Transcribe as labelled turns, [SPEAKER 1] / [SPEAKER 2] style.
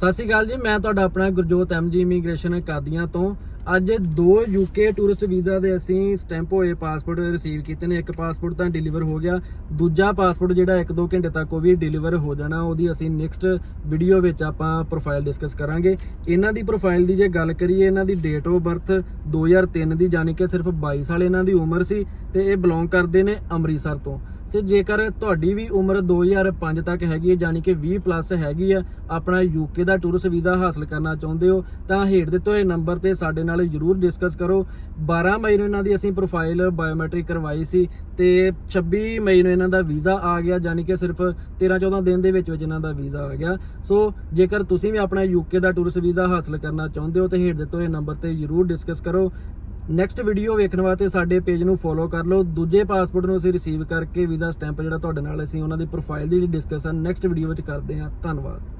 [SPEAKER 1] ਸਤਿ ਸ਼੍ਰੀ ਅਕਾਲ ਜੀ, ਮੈਂ ਤੁਹਾਡਾ ਆਪਣਾ ਗੁਰਜੋਤ ਐਮਜੀ ਇਮੀਗ੍ਰੇਸ਼ਨ ਕਾਦੀਆਂ ਤੋਂ। ਅੱਜ ਦੋ ਯੂਕੇ ਟੂਰਿਸਟ ਵੀਜ਼ਾ ਦੇ ਅਸੀਂ ਸਟੈਂਪ ਹੋਏ ਪਾਸਪੋਰਟ ਰਿਸੀਵ ਕੀਤੇ ਨੇ। ਇੱਕ ਪਾਸਪੋਰਟ ਤਾਂ ਡਿਲੀਵਰ ਹੋ ਗਿਆ, ਦੂਜਾ ਪਾਸਪੋਰਟ ਜਿਹੜਾ 1-2 ਘੰਟੇ ਤੱਕ ਉਹ ਵੀ ਡਿਲੀਵਰ ਹੋ ਜਾਣਾ, ਉਹਦੀ ਅਸੀਂ ਨੈਕਸਟ ਵੀਡੀਓ ਵਿੱਚ ਆਪਾਂ ਪ੍ਰੋਫਾਈਲ ਡਿਸਕਸ ਕਰਾਂਗੇ। ਇਹਨਾਂ ਦੀ ਪ੍ਰੋਫਾਈਲ ਦੀ ਜੇ ਗੱਲ ਕਰੀਏ, ਇਹਨਾਂ ਦੀ ਡੇਟ ਆਫ ਬਰਥ 2003 ਦੀ ਯਾਨੀ ਕਿ ਸਿਰਫ 22 ਸਾਲ ਇਹਨਾਂ ਦੀ ਉਮਰ ਸੀ, ਤੇ ਇਹ ਬਿਲੋਂਗ ਕਰਦੇ ਨੇ ਅੰਮ੍ਰਿਤਸਰ ਤੋਂ। ਸੇ ਜੇਕਰ ਤੁਹਾਡੀ ਵੀ ਉਮਰ 2005 ਤੱਕ ਹੈਗੀ ਹੈ, ਯਾਨੀ ਕਿ 20 ਪਲੱਸ ਹੈਗੀ ਆ ਆਪਣਾ ਯੂਕੇ ਦਾ ਟੂਰਿਸਟ ਵੀਜ਼ਾ ਹਾਸਲ ਕਰਨਾ ਚਾਹੁੰਦੇ ਹੋ, ਤਾਂ ਹੇਠ ਦਿੱਤੇ ਹੋਏ ਨੰਬਰ ਤੇ ਸਾਡੇ ਨਾਲ ਜਰੂਰ ਡਿਸਕਸ ਕਰੋ। 12 ਮਈ ਨੂੰ ਇਹਨਾਂ ਦੀ ਅਸੀਂ ਪ੍ਰੋਫਾਈਲ ਬਾਇਓਮੈਟ੍ਰਿਕ ਕਰਵਾਈ ਸੀ ਤੇ 26 ਮਈ ਨੂੰ ਇਹਨਾਂ ਦਾ ਵੀਜ਼ਾ ਆ ਗਿਆ, ਯਾਨੀ ਕਿ ਸਿਰਫ 13-14 ਦਿਨ ਦੇ ਵਿੱਚ ਵਿੱਚ ਇਹਨਾਂ ਦਾ ਵੀਜ਼ਾ ਆ ਗਿਆ। ਸੋ ਜੇਕਰ ਤੁਸੀਂ ਵੀ ਆਪਣਾ ਯੂਕੇ ਦਾ ਟੂਰਿਸਟ ਵੀਜ਼ਾ ਹਾਸਲ ਕਰਨਾ ਚਾਹੁੰਦੇ ਹੋ, ਤੇ ਹੇਠ ਦਿੱਤੇ ਹੋਏ ਨੰਬਰ ਤੇ ਜਰੂਰ ਡਿਸਕਸ ਕਰੋ। ਨੈਕਸਟ ਵੀਡੀਓ ਵੇਖਣ ਵਾਸਤੇ ਸਾਡੇ ਪੇਜ ਨੂੰ ਫੋਲੋ ਕਰ ਲਓ। ਦੂਜੇ ਪਾਸਪੋਰਟ ਨੂੰ ਅਸੀਂ ਰਿਸੀਵ ਕਰਕੇ ਵੀਜ਼ਾ ਸਟੈਂਪ ਜਿਹੜਾ ਤੁਹਾਡੇ ਨਾਲ ਅਸੀਂ ਉਹਨਾਂ ਦੀ ਪ੍ਰੋਫਾਈਲ ਦੀ ਡਿਸਕਸ਼ਨ ਨੈਕਸਟ ਵੀਡੀਓ ਵਿੱਚ ਕਰਦੇ ਹਾਂ। ਧੰਨਵਾਦ।